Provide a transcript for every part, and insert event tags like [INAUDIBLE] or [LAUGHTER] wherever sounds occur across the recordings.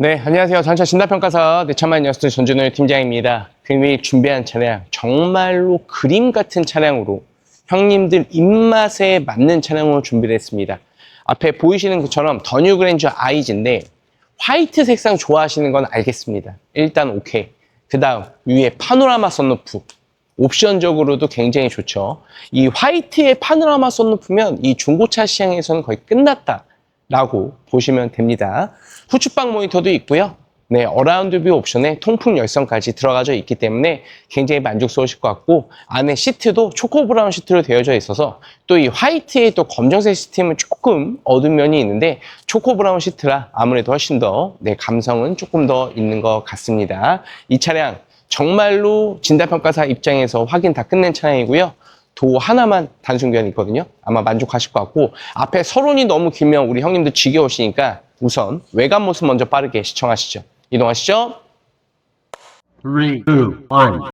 네, 안녕하세요. 전차 진단평가사 내천만 녀스트 전준호 팀장입니다. 금일 준비한 차량, 정말로 그림 같은 차량으로 형님들 입맛에 맞는 차량으로 준비를 했습니다. 앞에 보이시는 것처럼 더 뉴 그랜저 아이즈인데 화이트 색상 좋아하시는 건 알겠습니다. 일단 오케이. 그 다음 위에 파노라마 썬루프. 옵션적으로도 굉장히 좋죠. 이 화이트의 파노라마 썬루프면 이 중고차 시장에서는 거의 끝났다. 라고 보시면 됩니다. 후측방 모니터도 있고요. 네, 어라운드 뷰 옵션에 통풍 열선까지 들어가져 있기 때문에 굉장히 만족스러우실 것 같고 안에 시트도 초코 브라운 시트로 되어져 있어서 또 이 화이트의 또 검정색 시트는 조금 어두운 면이 있는데 초코 브라운 시트라 아무래도 훨씬 더 네, 감성은 조금 더 있는 것 같습니다. 이 차량 정말로 진단평가사 입장에서 확인 다 끝낸 차량이고요. 도 하나만 단순견 있거든요. 아마 만족하실 것 같고 앞에 서론이 너무 길면 우리 형님들 지겨우시니까 우선 외관 모습 먼저 빠르게 시청하시죠. 이동하시죠. Three, two, one.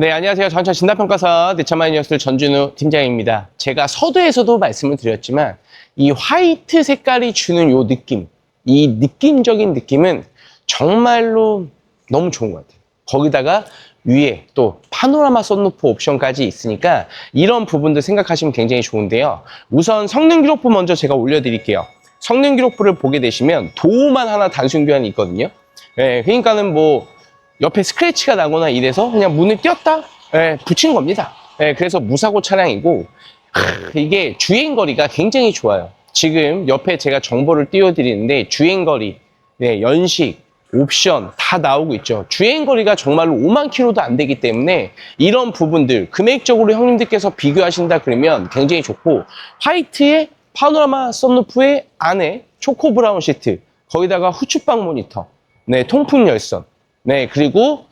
네, 안녕하세요. 전차 진단평가사 대차마이 뉴스 전준우 팀장입니다. 제가 서두에서도 말씀을 드렸지만 이 화이트 색깔이 주는 요 느낌, 이 느낌적인 느낌은 정말로 너무 좋은 것 같아요. 거기다가 위에 또 파노라마 썬루프 옵션까지 있으니까 이런 부분들 생각하시면 굉장히 좋은데요. 우선 성능 기록부 먼저 제가 올려드릴게요. 성능 기록부를 보게 되시면 도우만 하나 단순 교환이 있거든요. 예, 그러니까는 뭐 옆에 스크래치가 나거나 이래서 그냥 문을 띄었다 예, 붙인 겁니다. 예, 그래서 무사고 차량이고 크, 이게 주행 거리가 굉장히 좋아요. 지금 옆에 제가 정보를 띄워드리는데 주행 거리, 네, 연식, 옵션 다 나오고 있죠. 주행 거리가 정말로 5만 킬로도 안 되기 때문에 이런 부분들 금액적으로 형님들께서 비교하신다 그러면 굉장히 좋고 화이트의 파노라마 썬루프의 안에 초코 브라운 시트 거기다가 후측방 모니터 네 통풍 열선 네, 그리고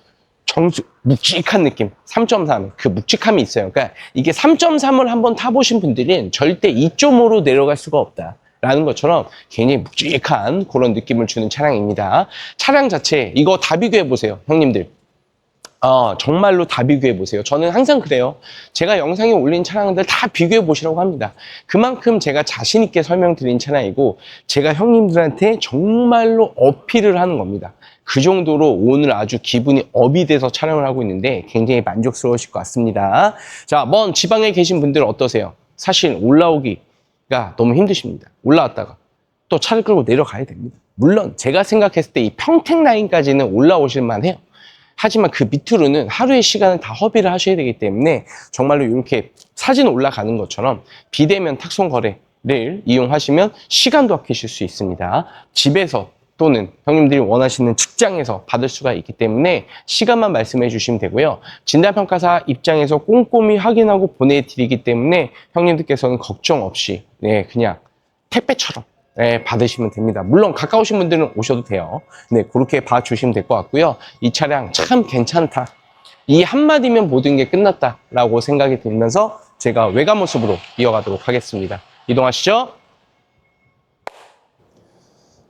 정수, 묵직한 느낌. 3.3. 그 묵직함이 있어요. 그러니까 이게 3.3을 한번 타보신 분들은 절대 2.5로 내려갈 수가 없다. 라는 것처럼 굉장히 묵직한 그런 느낌을 주는 차량입니다. 차량 자체, 이거 다 비교해 보세요. 형님들. 어, 정말로 다 비교해 보세요. 저는 항상 그래요. 제가 영상에 올린 차량들 다 비교해 보시라고 합니다. 그만큼 제가 자신 있게 설명드린 차량이고 제가 형님들한테 정말로 어필을 하는 겁니다. 그 정도로 오늘 아주 기분이 업이 돼서 촬영을 하고 있는데 굉장히 만족스러우실 것 같습니다. 자, 먼 지방에 계신 분들은 어떠세요? 사실 올라오기가 너무 힘드십니다. 올라왔다가 또 차를 끌고 내려가야 됩니다. 물론 제가 생각했을 때 이 평택 라인까지는 올라오실 만 해요. 하지만 그 밑으로는 하루의 시간을 다 허비를 하셔야 되기 때문에 정말로 이렇게 사진 올라가는 것처럼 비대면 탁송 거래를 이용하시면 시간도 아끼실 수 있습니다. 집에서 또는 형님들이 원하시는 직장에서 받을 수가 있기 때문에 시간만 말씀해 주시면 되고요. 진단평가사 입장에서 꼼꼼히 확인하고 보내드리기 때문에 형님들께서는 걱정 없이 네 그냥 택배처럼 네, 받으시면 됩니다. 물론 가까우신 분들은 오셔도 돼요. 네, 그렇게 봐주시면 될 것 같고요. 이 차량 참 괜찮다. 이 한마디면 모든 게 끝났다라고 생각이 들면서 제가 외관 모습으로 이어가도록 하겠습니다. 이동하시죠.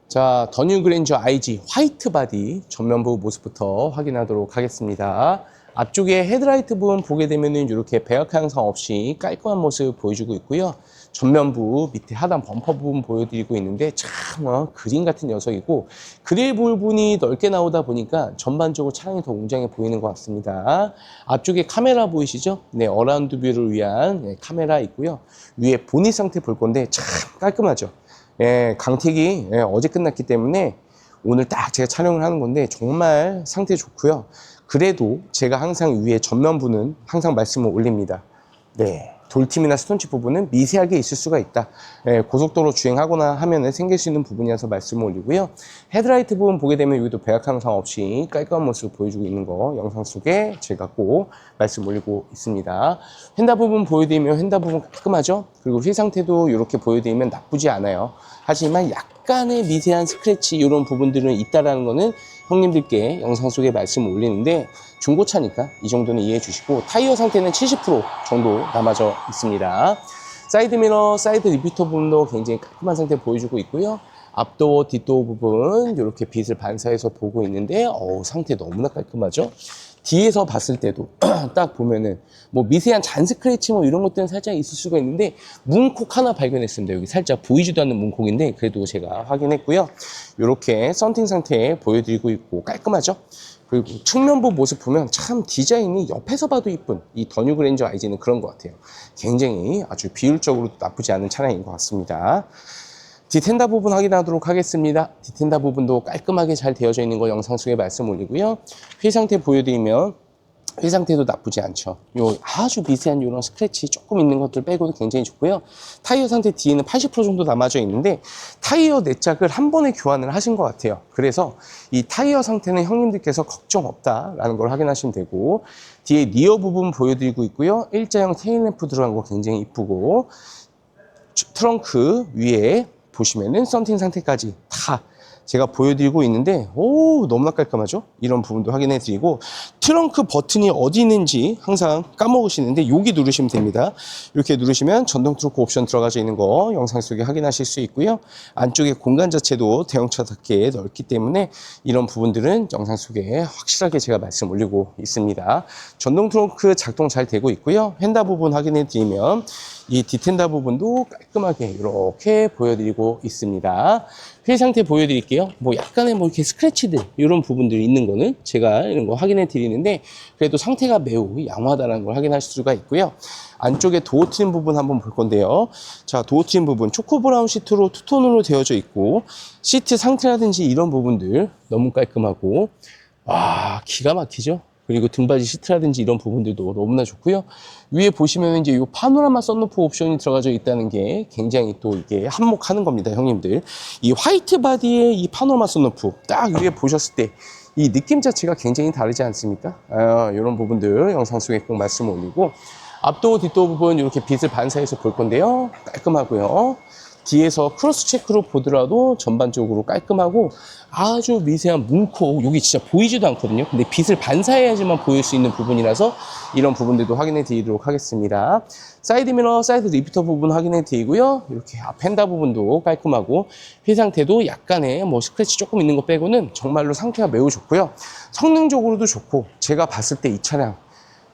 자, 더 뉴 그랜저 IG 화이트 바디 전면부 모습부터 확인하도록 하겠습니다. 앞쪽에 헤드라이트 부분 보게 되면은 이렇게 배역 향상 없이 깔끔한 모습 보여주고 있고요. 전면부 밑에 하단 범퍼 부분 보여드리고 있는데 참 어, 그림 같은 녀석이고 그릴 부분이 넓게 나오다 보니까 전반적으로 차량이 더 웅장해 보이는 것 같습니다. 앞쪽에 카메라 보이시죠? 네, 어라운드 뷰를 위한 네, 카메라 있고요. 위에 보닛 상태 볼 건데 참 깔끔하죠. 예, 강택이 예, 어제 끝났기 때문에 오늘 딱 제가 촬영을 하는 건데 정말 상태 좋고요. 그래도 제가 항상 위에 전면부는 항상 말씀을 올립니다. 네. 돌팀이나 스톤칩 부분은 미세하게 있을 수가 있다. 예, 고속도로 주행하거나 하면은 생길 수 있는 부분이어서 말씀을 올리고요. 헤드라이트 부분 보게 되면 여기도 배약 항상 없이 깔끔한 모습을 보여주고 있는 거 영상 속에 제가 꼭 말씀 올리고 있습니다. 휀다 부분 보여드리면 휀다 부분 깔끔하죠? 그리고 휠 상태도 이렇게 보여드리면 나쁘지 않아요. 하지만 약간의 미세한 스크래치 이런 부분들은 있다라는 거는 형님들께 영상 속에 말씀을 올리는데 중고차니까 이 정도는 이해해 주시고 타이어 상태는 70% 정도 남아져 있습니다. 사이드 미러, 사이드 리피터 부분도 굉장히 깔끔한 상태 보여주고 있고요. 앞도어, 뒷도어 부분 이렇게 빛을 반사해서 보고 있는데 어우, 상태 너무나 깔끔하죠? 뒤에서 봤을 때도 [CLEARS THROAT] 딱 보면은 뭐 미세한 잔 스크래치 뭐 이런 것들은 살짝 있을 수가 있는데 문콕 하나 발견했습니다. 여기 살짝 보이지도 않는 문콕인데 그래도 제가 확인했고요. 이렇게 썬팅 상태 보여드리고 있고 깔끔하죠? 그리고 측면부 모습 보면 참 디자인이 옆에서 봐도 이쁜 이 더뉴 그랜저 IG는 그런 것 같아요. 굉장히 아주 비율적으로 나쁘지 않은 차량인 것 같습니다. 디텐다 부분 확인하도록 하겠습니다. 디텐다 부분도 깔끔하게 잘 되어져 있는 거 영상 속에 말씀 올리고요. 휠 상태 보여드리면 휠 상태도 나쁘지 않죠. 요 아주 미세한 이런 스크래치 조금 있는 것들 빼고도 굉장히 좋고요. 타이어 상태 뒤에는 80% 정도 남아져 있는데 타이어 내짝을 한 번에 교환을 하신 것 같아요. 그래서 이 타이어 상태는 형님들께서 걱정 없다라는 걸 확인하시면 되고 뒤에 리어 부분 보여드리고 있고요. 일자형 테일램프 들어간 거 굉장히 이쁘고 주- 트렁크 위에 보시면은 썬팅 상태까지 다 제가 보여드리고 있는데 오 너무나 깔끔하죠? 이런 부분도 확인해 드리고 트렁크 버튼이 어디 있는지 항상 까먹으시는데 여기 누르시면 됩니다. 이렇게 누르시면 전동 트렁크 옵션 들어가져 있는 거 영상 속에 확인하실 수 있고요. 안쪽에 공간 자체도 대형차답게 넓기 때문에 이런 부분들은 영상 속에 확실하게 제가 말씀 올리고 있습니다. 전동 트렁크 작동 잘 되고 있고요. 휀다 부분 확인해 드리면 이 디텐다 부분도 깔끔하게 이렇게 보여드리고 있습니다. 휠 상태 보여드릴게요. 뭐 약간의 뭐 이렇게 스크래치들 이런 부분들이 있는 거는 제가 이런 거 확인해 드리는데 그래도 상태가 매우 양호하다는 걸 확인하실 수가 있고요. 안쪽에 도어 트림 부분 한번 볼 건데요. 자, 도어 트림 부분 초코 브라운 시트로 투톤으로 되어져 있고 시트 상태라든지 이런 부분들 너무 깔끔하고 와 기가 막히죠. 그리고 등받이 시트라든지 이런 부분들도 너무나 좋고요. 위에 보시면 이제 이 파노라마 썬루프 옵션이 들어가져 있다는 게 굉장히 또 이게 한몫하는 겁니다, 형님들. 이 화이트 바디의 이 파노라마 썬루프 딱 위에 보셨을 때 이 느낌 자체가 굉장히 다르지 않습니까? 아, 이런 부분들 영상 속에 꼭 말씀 올리고 앞도 뒷도 부분 이렇게 빛을 반사해서 볼 건데요. 깔끔하고요. 뒤에서 크로스 체크로 보더라도 전반적으로 깔끔하고 아주 미세한 문콕 여기 진짜 보이지도 않거든요. 근데 빛을 반사해야지만 보일 수 있는 부분이라서 이런 부분들도 확인해 드리도록 하겠습니다. 사이드 미러 사이드 리피터 부분 확인해 드리고요. 이렇게 앞 펜다 부분도 깔끔하고 휠 상태도 약간의 뭐 스크래치 조금 있는 거 빼고는 정말로 상태가 매우 좋고요. 성능적으로도 좋고 제가 봤을 때 이 차량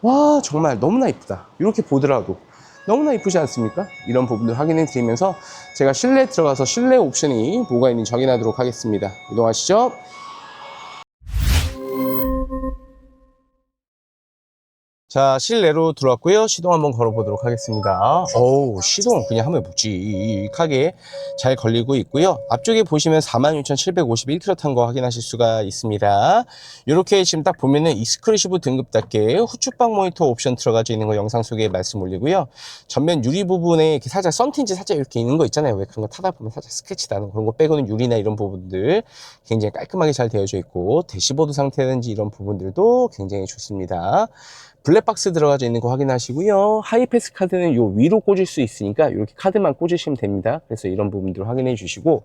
와 정말 너무나 이쁘다. 이렇게 보더라도 너무나 이쁘지 않습니까? 이런 부분들 확인해 드리면서 제가 실내 들어가서 실내 옵션이 뭐가 있는지 확인하도록 하겠습니다. 이동하시죠. 자, 실내로 들어왔고요. 시동 한번 걸어보도록 하겠습니다. 어우, 시동 그냥 하면 묵직하게 잘 걸리고 있고요. 앞쪽에 보시면 46,751km 탄 거 확인하실 수가 있습니다. 이렇게 지금 딱 보면은 익스크루시브 등급답게 후축방 모니터 옵션 들어가져 있는 거 영상 속에 말씀 올리고요. 전면 유리 부분에 이렇게 살짝 썬틴지 살짝 이렇게 있는 거 있잖아요. 왜 그런 거 타다 보면 살짝 스케치 나는 그런 거 빼고는 유리나 이런 부분들 굉장히 깔끔하게 잘 되어져 있고 대시보드 상태든지 이런 부분들도 굉장히 좋습니다. 블랙박스 들어가져 있는 거 확인하시고요. 하이패스 카드는 요 위로 꽂을 수 있으니까 이렇게 카드만 꽂으시면 됩니다. 그래서 이런 부분들 확인해 주시고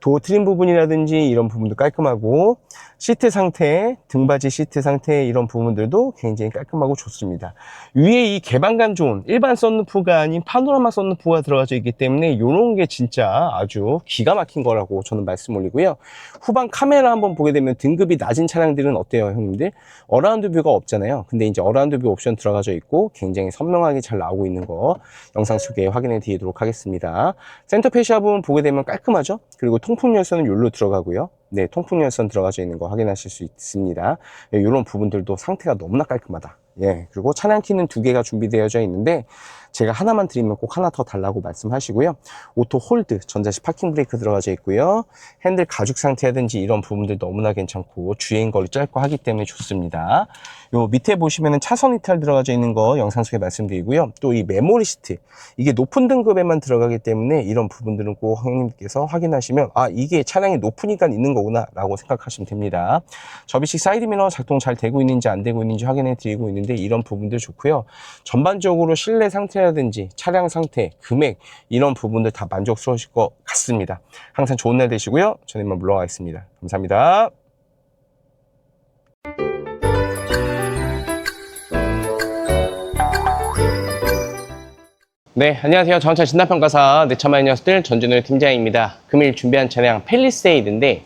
도어 트림 부분이라든지 이런 부분도 깔끔하고 시트 상태, 등받이 시트 상태 이런 부분들도 굉장히 깔끔하고 좋습니다. 위에 이 개방감 좋은 일반 썬루프가 아닌 파노라마 썬루프가 들어가져 있기 때문에 이런 게 진짜 아주 기가 막힌 거라고 저는 말씀 올리고요. 후방 카메라 한번 보게 되면 등급이 낮은 차량들은 어때요, 형님들? 어라운드 뷰가 없잖아요. 근데 이제 어라운드 뷰 옵션 들어가져 있고 굉장히 선명하게 잘 나오고 있는 거 영상 속에 확인해 드리도록 하겠습니다. 센터 페시아 부분 보게 되면 깔끔하죠? 그리고 통풍 열선은 여기로 들어가고요. 네, 통풍 열선 들어가져 있는 거 확인하실 수 있습니다. 예, 이런 부분들도 상태가 너무나 깔끔하다. 예, 그리고 차량 키는 두 개가 준비되어져 있는데 제가 하나만 드리면 꼭 하나 더 달라고 말씀하시고요. 오토 홀드, 전자식 파킹 브레이크 들어가져 있고요. 핸들 가죽 상태라든지 이런 부분들 너무나 괜찮고 주행 거리 짧고 하기 때문에 좋습니다. 요 밑에 보시면은 차선 이탈 들어가져 있는 거 영상 속에 말씀드리고요. 또 이 메모리 시트 이게 높은 등급에만 들어가기 때문에 이런 부분들은 꼭 형님께서 확인하시면 아 이게 차량이 높으니까 있는 거 구나 라고 생각하시면 됩니다. 접이식 사이드 미러 작동 잘 되고 있는지 안 되고 있는지 확인해 드리고 있는데 이런 부분들 좋고요. 전반적으로 실내 상태라든지 차량 상태, 금액 이런 부분들 다 만족스러우실 것 같습니다. 항상 좋은 날 되시고요. 저는 이만 물러가겠습니다. 감사합니다. 네, 안녕하세요. 전차 진단평가사 내차마이 녀석들 전준호 팀장입니다. 금일 준비한 차량 펠리세이드인데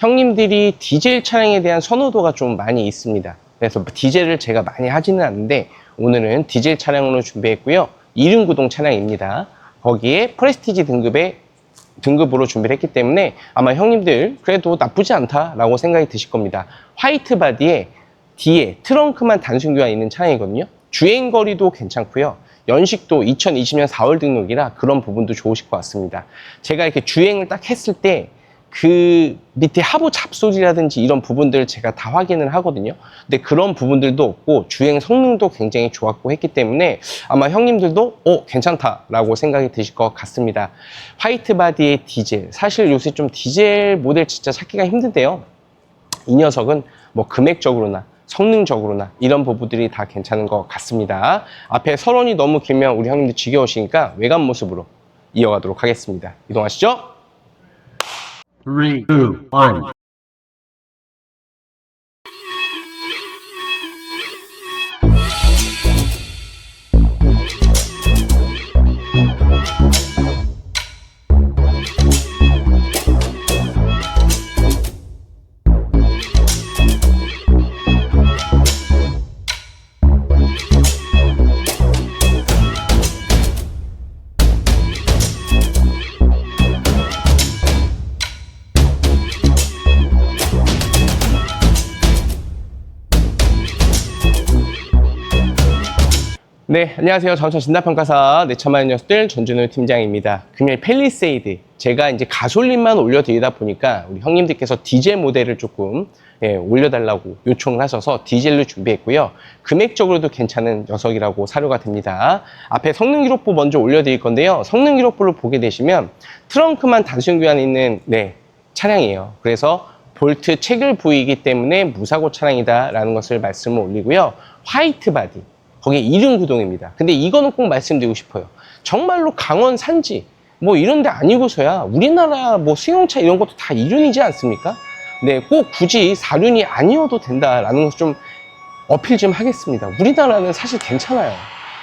형님들이 디젤 차량에 대한 선호도가 좀 많이 있습니다. 그래서 디젤을 제가 많이 하지는 않는데 오늘은 디젤 차량으로 준비했고요. 이륜구동 차량입니다. 거기에 프레스티지 등급의 등급으로 준비를 했기 때문에 아마 형님들 그래도 나쁘지 않다라고 생각이 드실 겁니다. 화이트 바디에 뒤에 트렁크만 단순 교환 있는 차량이거든요. 주행 거리도 괜찮고요. 연식도 2020년 4월 등록이라 그런 부분도 좋으실 것 같습니다. 제가 이렇게 주행을 딱 했을 때 그 밑에 하부 잡소리라든지 이런 부분들을 제가 다 확인을 하거든요. 근데 그런 부분들도 없고 주행 성능도 굉장히 좋았고 했기 때문에 아마 형님들도 어 괜찮다라고 생각이 드실 것 같습니다. 화이트 바디의 디젤 사실 요새 좀 디젤 모델 진짜 찾기가 힘든데요. 이 녀석은 뭐 금액적으로나 성능적으로나 이런 부분들이 다 괜찮은 것 같습니다. 앞에 서론이 너무 길면 우리 형님들 지겨우시니까 외관 모습으로 이어가도록 하겠습니다. 이동하시죠. Three, two, one. 네, 안녕하세요. 전차 진단평가사 내차마의 녀석들 전준우 팀장입니다. 금일 펠리세이드. 제가 이제 가솔린만 올려드리다 보니까 우리 형님들께서 디젤 모델을 조금 예, 올려달라고 요청을 하셔서 디젤로 준비했고요. 금액적으로도 괜찮은 녀석이라고 사료가 됩니다. 앞에 성능 기록부 먼저 올려드릴 건데요. 성능 기록부를 보게 되시면 트렁크만 단순 교환 있는 네, 차량이에요. 그래서 볼트 체결 부위이기 때문에 무사고 차량이다라는 것을 말씀을 올리고요. 화이트 바디. 거기에 이륜 구동입니다. 근데 이거는 꼭 말씀드리고 싶어요. 정말로 강원 산지 뭐 이런 데 아니고서야 우리나라 뭐 승용차 이런 것도 다 이륜이지 않습니까? 네, 꼭 굳이 사륜이 아니어도 된다라는 것을 좀 어필 좀 하겠습니다. 우리나라는 사실 괜찮아요.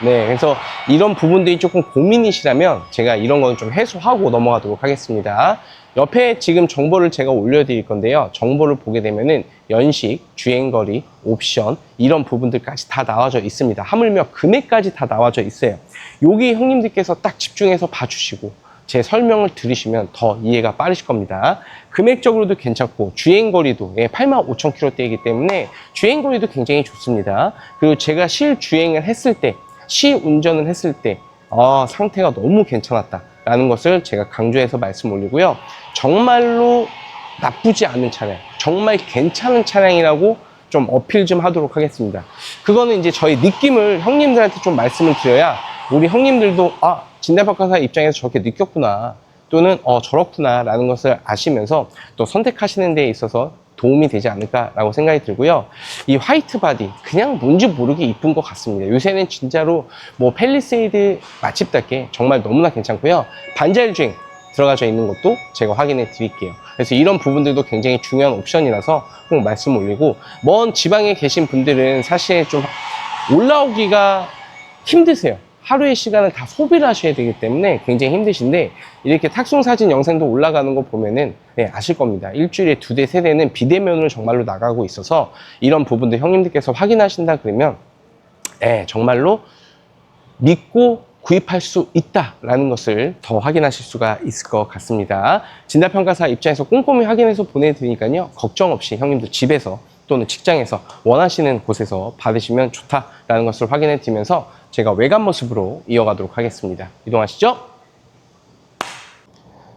네, 그래서 이런 부분들이 조금 고민이시라면 제가 이런 거는 좀 해소하고 넘어가도록 하겠습니다. 옆에 지금 정보를 제가 올려드릴 건데요. 정보를 보게 되면은 연식, 주행거리, 옵션 이런 부분들까지 다 나와져 있습니다. 하물며 금액까지 다 나와져 있어요. 여기 형님들께서 딱 집중해서 봐주시고 제 설명을 들으시면 더 이해가 빠르실 겁니다. 금액적으로도 괜찮고 주행거리도 예, 85,000km대이기 때문에 주행거리도 굉장히 좋습니다. 그리고 제가 실주행을 했을 때, 시운전을 했을 때 아, 상태가 너무 괜찮았다 라는 것을 제가 강조해서 말씀 올리고요. 정말로 나쁘지 않은 차량, 정말 괜찮은 차량이라고 좀 어필 좀 하도록 하겠습니다. 그거는 이제 저희 느낌을 형님들한테 좀 말씀을 드려야 우리 형님들도 아 진단평가사 입장에서 저렇게 느꼈구나 또는 어 저렇구나 라는 것을 아시면서 또 선택하시는 데 있어서 도움이 되지 않을까라고 생각이 들고요. 이 화이트 바디 그냥 뭔지 모르게 이쁜 것 같습니다. 요새는 진짜로 뭐 펠리세이드 맛집답게 정말 너무나 괜찮고요. 반자율 주행 들어가져 있는 것도 제가 확인해 드릴게요. 그래서 이런 부분들도 굉장히 중요한 옵션이라서 꼭 말씀 올리고 먼 지방에 계신 분들은 사실 좀 올라오기가 힘드세요. 하루의 시간을 다 소비를 하셔야 되기 때문에 굉장히 힘드신데 이렇게 탁송 사진 영상도 올라가는 거 보면은 네, 아실 겁니다. 일주일에 두 대, 세 대는 비대면으로 정말로 나가고 있어서 이런 부분들 형님들께서 확인하신다 그러면 네, 정말로 믿고 구입할 수 있다라는 것을 더 확인하실 수가 있을 것 같습니다. 진단평가사 입장에서 꼼꼼히 확인해서 보내드리니까요. 걱정 없이 형님들 집에서 또는 직장에서 원하시는 곳에서 받으시면 좋다라는 것을 확인해 드리면서 제가 외관 모습으로 이어가도록 하겠습니다. 이동하시죠.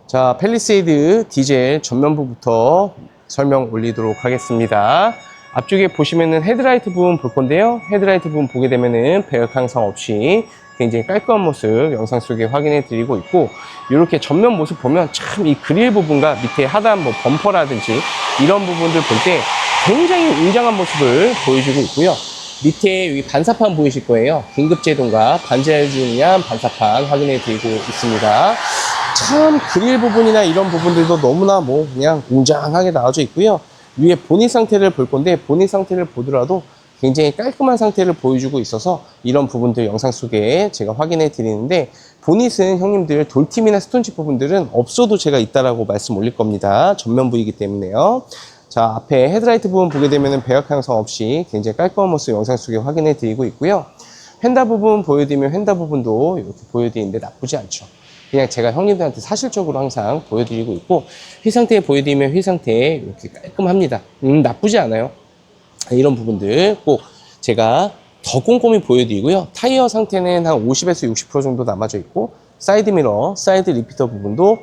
자, 펠리세이드 디젤 전면부부터 설명 올리도록 하겠습니다. 앞쪽에 보시면은 헤드라이트 부분 볼 건데요. 헤드라이트 부분 보게 되면은 배역 항상 없이 굉장히 깔끔한 모습 영상 속에 확인해 드리고 있고 이렇게 전면 모습 보면 참 이 그릴 부분과 밑에 하단 뭐 범퍼라든지 이런 부분들 볼 때 굉장히 웅장한 모습을 보여주고 있고요. 밑에 여기 반사판 보이실 거예요. 긴급 제동과 반지를 위한 반사판 확인해 드리고 있습니다. 참 그릴 부분이나 이런 부분들도 너무나 뭐 그냥 웅장하게 나와져 있고요. 위에 보닛 상태를 볼 건데 보닛 상태를 보더라도 굉장히 깔끔한 상태를 보여주고 있어서 이런 부분들 영상 속에 제가 확인해 드리는데 보닛은 형님들 돌팀이나 스톤칩 부분들은 없어도 제가 있다라고 말씀 올릴 겁니다. 전면 부이기 때문에요. 자, 앞에 헤드라이트 부분 보게 되면 배역 향상 없이 굉장히 깔끔한 모습 영상 속에 확인해 드리고 있고요. 휀다 부분 보여드리면 휀다 부분도 이렇게 보여드리는데 나쁘지 않죠. 그냥 제가 형님들한테 사실적으로 항상 보여드리고 있고 휘 상태 보여드리면 휘 상태 이렇게 깔끔합니다. 음, 나쁘지 않아요. 이런 부분들 꼭 제가 더 꼼꼼히 보여드리고요. 타이어 상태는 한 50에서 60% 정도 남아져 있고 사이드 미러, 사이드 리피터 부분도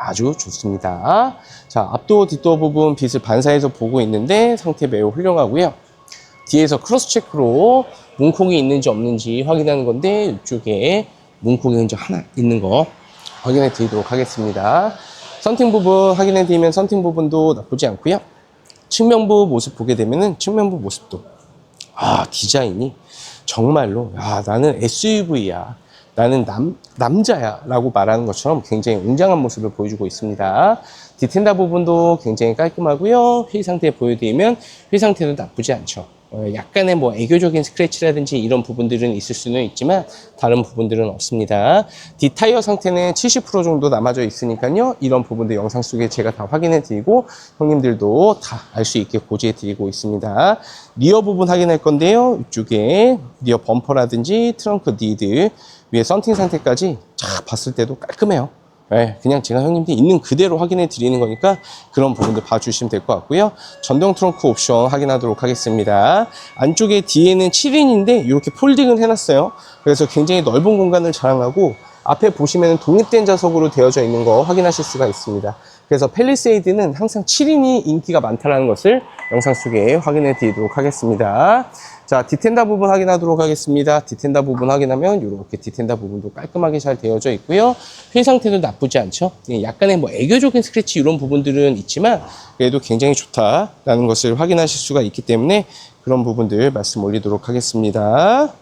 아주 좋습니다. 자, 앞도어, 뒷도어 부분 빛을 반사해서 보고 있는데 상태 매우 훌륭하고요. 뒤에서 크로스 체크로 문콕이 있는지 없는지 확인하는 건데 이쪽에 문콕이 현재 하나 있는 거 확인해 드리도록 하겠습니다. 썬팅 부분 확인해 드리면 썬팅 부분도 나쁘지 않고요. 측면부 모습 보게 되면은 측면부 모습도 아 디자인이 정말로 야 나는 SUV야 나는 남 남자야 라고 말하는 것처럼 굉장히 웅장한 모습을 보여주고 있습니다. 디텐다 부분도 굉장히 깔끔하고요. 휠 상태 보여드리면 휠 상태도 나쁘지 않죠. 어, 약간의 뭐 애교적인 스크래치라든지 이런 부분들은 있을 수는 있지만 다른 부분들은 없습니다. 뒷타이어 상태는 70% 정도 남아져 있으니까요. 이런 부분들 영상 속에 제가 다 확인해 드리고 형님들도 다 알 수 있게 고지해 드리고 있습니다. 리어 부분 확인할 건데요. 이쪽에 리어 범퍼라든지 트렁크 니드 위에 썬팅 상태까지 쫙 봤을 때도 깔끔해요. 네, 그냥 제가 형님들 있는 그대로 확인해 드리는 거니까 그런 부분들 봐주시면 될 것 같고요. 전동 트렁크 옵션 확인하도록 하겠습니다. 안쪽에 뒤에는 7인인데 이렇게 폴딩을 해놨어요. 그래서 굉장히 넓은 공간을 자랑하고 앞에 보시면 독립된 좌석으로 되어져 있는 거 확인하실 수가 있습니다. 그래서 펠리세이드는 항상 7인이 인기가 많다는 것을 영상 속에 확인해 드리도록 하겠습니다. 자, 디텐다 부분 확인하도록 하겠습니다. 디텐다 부분 확인하면 이렇게 디텐다 부분도 깔끔하게 잘 되어져 있고요. 휠 상태도 나쁘지 않죠. 예, 약간의 뭐 애교적인 스크래치 이런 부분들은 있지만 그래도 굉장히 좋다라는 것을 확인하실 수가 있기 때문에 그런 부분들 말씀 올리도록 하겠습니다.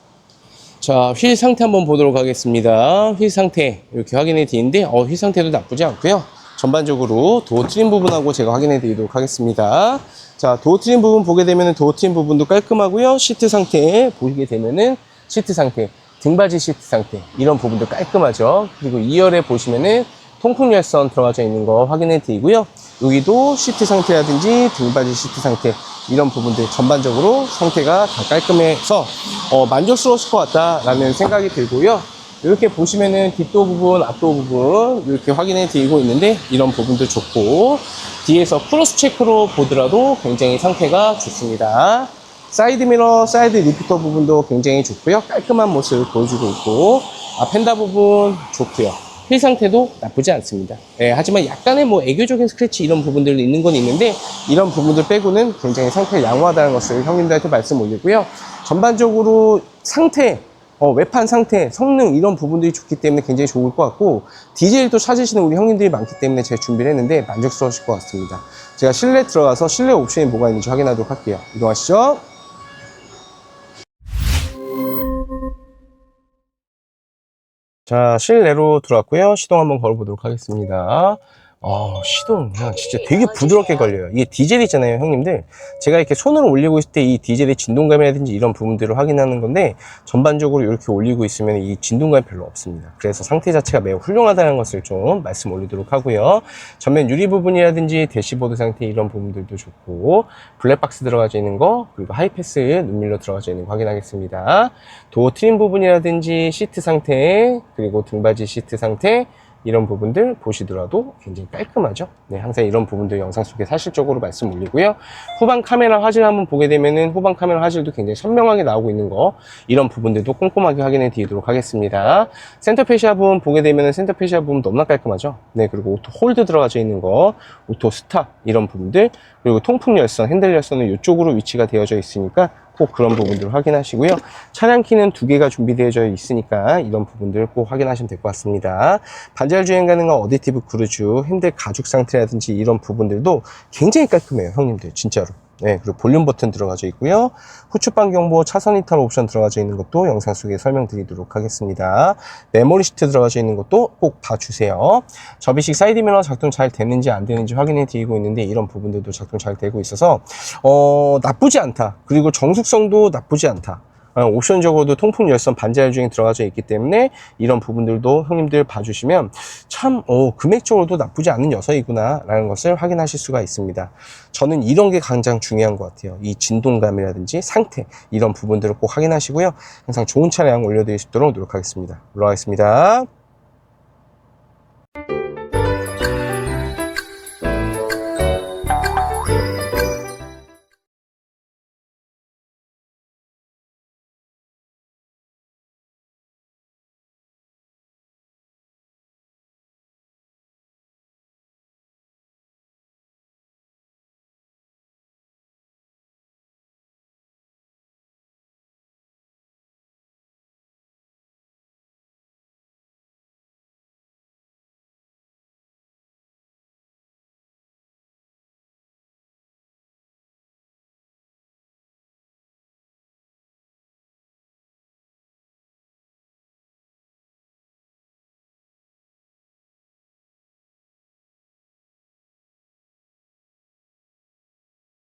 자, 휠 상태 한번 보도록 하겠습니다. 휠 상태 이렇게 확인해 드리는데 어, 휠 상태도 나쁘지 않고요. 전반적으로 도어 트림 부분하고 제가 확인해 드리도록 하겠습니다. 자, 도어 트림 부분 보게 되면 도어 트림 부분도 깔끔하고요. 시트 상태 보시게 되면은 시트 상태, 등받이 시트 상태 이런 부분도 깔끔하죠. 그리고 2열에 보시면은 통풍 열선 들어가져 있는 거 확인해 드리고요. 여기도 시트 상태라든지 등받이 시트 상태 이런 부분들 전반적으로 상태가 다 깔끔해서 어, 만족스러웠을 것 같다라는 생각이 들고요. 이렇게 보시면은 뒷도 부분, 앞도 부분 이렇게 확인해 드리고 있는데 이런 부분도 좋고 뒤에서 크로스 체크로 보더라도 굉장히 상태가 좋습니다. 사이드 미러, 사이드 리프터 부분도 굉장히 좋고요. 깔끔한 모습을 보여주고 있고 앞 펜다 부분 좋고요. 휠 상태도 나쁘지 않습니다. 예, 하지만 약간의 뭐 애교적인 스크래치 이런 부분들 있는 건 있는데 이런 부분들 빼고는 굉장히 상태가 양호하다는 것을 형님들한테 말씀 올리고요. 전반적으로 상태 어, 외판 상태, 성능 이런 부분들이 좋기 때문에 굉장히 좋을 것 같고 디젤도 찾으시는 우리 형님들이 많기 때문에 제가 준비를 했는데 만족스러우실 것 같습니다. 제가 실내 들어가서 실내 옵션이 뭐가 있는지 확인하도록 할게요. 이동하시죠. 자, 실내로 들어왔고요. 시동 한번 걸어보도록 하겠습니다. 어, 시동 그냥 진짜 되게 부드럽게 걸려요. 이게 디젤 있잖아요, 형님들. 제가 이렇게 손으로 올리고 있을 때 이 디젤의 진동감이라든지 이런 부분들을 확인하는 건데 전반적으로 이렇게 올리고 있으면 이 진동감이 별로 없습니다. 그래서 상태 자체가 매우 훌륭하다는 것을 좀 말씀 올리도록 하고요. 전면 유리 부분이라든지 대시보드 상태 이런 부분들도 좋고 블랙박스 들어가져 있는 거 그리고 하이패스 눈밀로 들어가져 있는 거 확인하겠습니다. 도어 트림 부분이라든지 시트 상태 그리고 등받이 시트 상태 이런 부분들 보시더라도 굉장히 깔끔하죠. 네, 항상 이런 부분들 영상 속에 사실적으로 말씀 올리고요. 후방 카메라 화질 한번 보게 되면은 후방 카메라 화질도 굉장히 선명하게 나오고 있는 거 이런 부분들도 꼼꼼하게 확인해 드리도록 하겠습니다. 센터 페시아 부분 보게 되면은 센터 페시아 부분 너무나 깔끔하죠. 네, 그리고 오토 홀드 들어가져 있는 거, 오토 스탑 이런 부분들 그리고 통풍 열선, 핸들 열선은 이쪽으로 위치가 되어져 있으니까 꼭 그런 부분들을 확인하시고요. 차량 키는 두 개가 준비되어져 있으니까 이런 부분들 꼭 확인하시면 될 것 같습니다. 반절 주행 가능한 어디티브 크루즈, 핸들 가죽 상태라든지 이런 부분들도 굉장히 깔끔해요, 형님들 진짜로. 네, 그리고 볼륨 버튼 들어가져 있고요. 후추방 경보, 차선 이탈 옵션 들어가져 있는 것도 영상 속에 설명드리도록 하겠습니다. 메모리 시트 들어가져 있는 것도 꼭 봐주세요. 접이식 사이드 미러 작동 잘 되는지 안 되는지 확인해 드리고 있는데 이런 부분들도 작동 잘 되고 있어서 어, 나쁘지 않다. 그리고 정숙성도 나쁘지 않다. 어, 옵션적으로도 통풍 열선 반자율 중에 들어가져 있기 때문에 이런 부분들도 형님들 봐주시면 참 어, 금액적으로도 나쁘지 않은 녀석이구나 라는 것을 확인하실 수가 있습니다. 저는 이런 게 가장 중요한 것 같아요. 이 진동감이라든지 상태 이런 부분들을 꼭 확인하시고요. 항상 좋은 차량 올려드릴 수 있도록 노력하겠습니다. 올라가겠습니다.